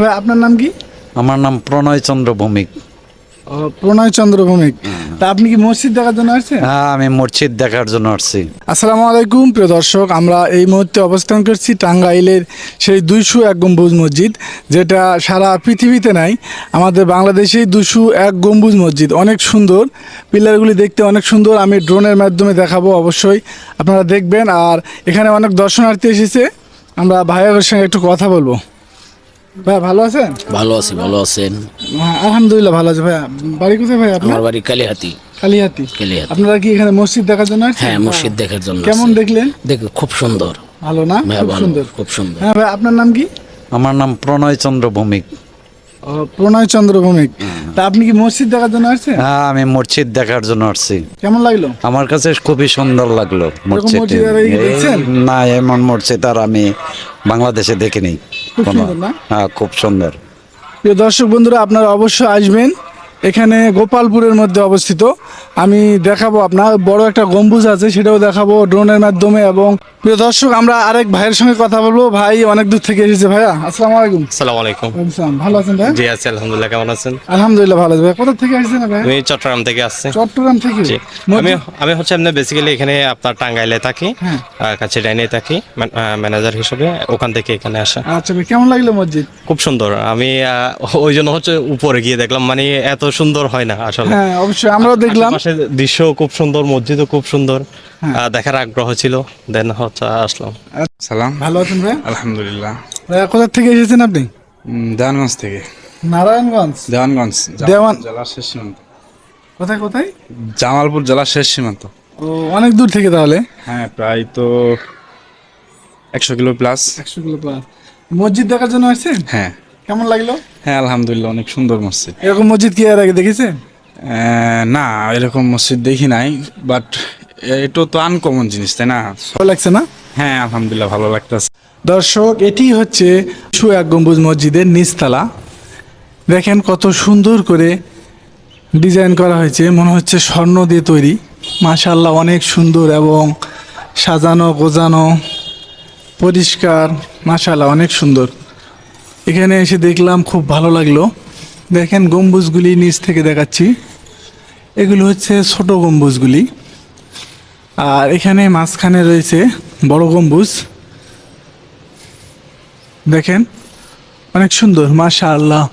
আপনার নাম কি? আমার নাম প্রণয় চন্দ্র ভৌমিক। প্রণয় চন্দ্র ভৌমিক। তা আপনি কি মসজিদ দেখার জন্য আসছেন? হ্যাঁ আমি মসজিদ দেখার জন্য আসছি। আসসালামু আলাইকুম প্রিয় দর্শক আমরা এই মুহূর্তে অবস্থান করছি টাঙ্গাইলের সেই দুইশো এক গম্বুজ মসজিদ যেটা সারা পৃথিবীতে নাই আমাদের বাংলাদেশেই দুশো এক গম্বুজ মসজিদ। অনেক সুন্দর পিলারগুলি দেখতে অনেক সুন্দর আমি ড্রোনের মাধ্যমে দেখাবো অবশ্যই আপনারা দেখবেন আর এখানে অনেক দর্শনার্থী এসেছে আমরা ভাইয়ের সঙ্গে একটু কথা বলব। ভাই ভালো আছেন? ভালো আছি ভালো আছেন? হ্যাঁ, আলহামদুলিল্লাহ ভালো আছে ভাইয়া। বাড়ি কোথায় ভাই আপনার? আমার বাড়ি কালিহাতি। কালিহাতি। কালিহাতি। আপনারা কি এখানে মসজিদ দেখার জন্য আসছেন? হ্যাঁ মসজিদ দেখার জন্য কেমন দেখলেন? দেখ খুব সুন্দর। ভালো না? হ্যাঁ খুব সুন্দর। খুব সুন্দর। হ্যাঁ ভাই আপনার নাম কি? আমার নাম প্রণয় চন্দ্র ভৌমিক। ও, প্রণয় চন্দ্র ভৌমিক। তা আপনি কি মসজিদ দেখার জন্য আসছেন? হ্যাঁ আমি মসজিদ দেখার জন্য আসছি। কেমন লাগল? আমার কাছে খুবই সুন্দর লাগল মসজিদ? না এমন মসজিদ আর আমি বাংলাদেশে দেখিনি। খুব সুন্দর না? হ্যাঁ খুব সুন্দর। প্রিয় দর্শক বন্ধুরা আপনারা অবশ্যই আসবেন। এখানে গোপালপুরের মধ্যে অবস্থিত। আমি দেখাবো আপনার বড় একটা গম্বুজ আছে সেটাও দেখাবো ড্রোনের মাধ্যমে এবং প্রিয় দর্শক আমরা আরেক ভাইয়ের সঙ্গে কথা বলব। ভাই অনেক দূর থেকে এসেছে ভাইয়া আসসালামু আলাইকুম। আসসালামু আলাইকুম। আসসালাম। ভালো আছেন ভাই? জি আছি আলহামদুলিল্লাহ কেমন আছেন? আলহামদুলিল্লাহ ভালো আছে ভাই। কোথা থেকে আসছেন ভাই? আমি চট্টগ্রাম থেকে আসছি। চট্টগ্রাম থেকে? জি। আমি আমি হচ্ছে আপনার বেসিক্যালি এখানে আপনার টাঙ্গাইলে থাকি হ্যাঁ। আর কাছে ডাইনে থাকি ম্যানেজার হিসেবে ওখান থেকে এখানে আসা। আচ্ছা কেমন লাগল মসজিদ? খুব সুন্দর। আমি ওই জন্য হচ্ছে উপরে গিয়ে দেখলাম মানে এত সুন্দর হয় না আসলে। হ্যাঁ অবশ্যই আমরাও দেখলাম। দৃশ্য খুব সুন্দর মসজিদও খুব সুন্দর হ্যাঁ। দেখার আগ্রহ ছিল দেন হচ্ছে আসলাম। সালাম। ভালো আছেন ভাই? আলহামদুলিল্লাহ। ভাইয়া কোথা থেকে এসেছেন আপনি? দেওয়ানগঞ্জ থেকে। নারায়ণগঞ্জ? দেওয়ানগঞ্জ দেওয়ান- জেলার শেষ সীমান্ত। কোথায় কোথায়? জামালপুর জেলার শেষ সীমান্ত। ও অনেক দূর থেকে তাহলে? হ্যাঁ প্রায় তো একশো কিলো প্লাস একশো কিলো প্লাস মসজিদ দেখার জন্য আসছেন? হ্যাঁ। কেমন লাগল? হ্যাঁ আলহামদুলিল্লাহ অনেক সুন্দর মসজিদ। এরকম মসজিদ কি এর আগে দেখেছেন? না এরকম মসজিদ দেখি নাই বাট এটা তো আনকমন জিনিস তাই না? ভালো লাগছে না? হ্যাঁ আলহামদুলিল্লাহ ভালো লাগতেছে। দর্শক এটি হচ্ছে এক গম্বুজ মসজিদের নিচতলা। দেখেন কত সুন্দর করে ডিজাইন করা হয়েছে মনে হচ্ছে স্বর্ণ দিয়ে তৈরি। মাশাল্লাহ অনেক সুন্দর এবং সাজানো গোজানো পরিষ্কার মাশাল্লাহ অনেক সুন্দর। এখানে এসে দেখলাম খুব ভালো লাগল। দেখেন গম্বুজগুলি নিচ থেকে দেখাচ্ছি। এগুলো হচ্ছে ছোট গম্বুজগুলি। আর এখানে মাঝখানে রয়েছে বড় গম্বুজ। দেখেন, অনেক সুন্দর মাশা আল্লাহ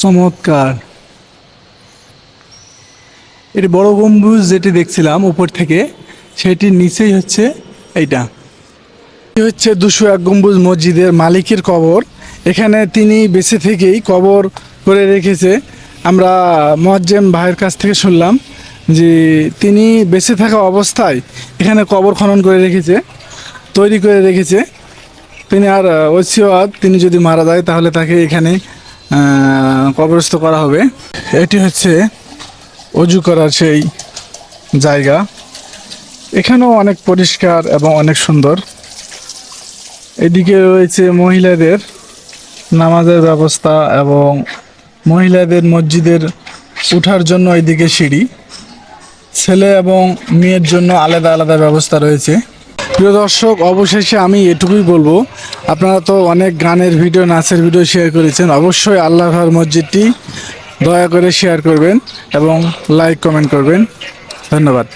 চমৎকার। এটি বড় গম্বুজ যেটি দেখছিলাম উপর থেকে, সেটির নিচেই হচ্ছে এইটা। হচ্ছে দুশো এক গম্বুজ মসজিদের মালিকের কবর। এখানে তিনি বেঁচে থেকেই কবর করে রেখেছে। আমরা মোয়াজ্জেম ভাইয়ের কাছ থেকে শুনলাম যে তিনি বেঁচে থাকা অবস্থায় এখানে কবর খনন করে রেখেছে, তৈরি করে রেখেছে। তিনি আর ওসিওয়াদ তিনি যদি মারা যায় তাহলে তাকে এখানে কবরস্থ করা হবে। এটি হচ্ছে অজু করার সেই জায়গা। এখানেও অনেক পরিষ্কার এবং অনেক সুন্দর। এদিকে রয়েছে মহিলাদের নামাজের ব্যবস্থা এবং মহিলাদের মসজিদের উঠার জন্য এদিকে সিঁড়ি। ছেলে এবং মেয়ের জন্য আলাদা আলাদা ব্যবস্থা রয়েছে। প্রিয় দর্শক, অবশেষে আমি এটুকুই বলব। আপনারা তো অনেক গানের ভিডিও, নাচের ভিডিও শেয়ার করেছেন। অবশ্যই আল্লাহর মসজিদটি দয়া করে শেয়ার করবেন এবং লাইক কমেন্ট করবেন। ধন্যবাদ।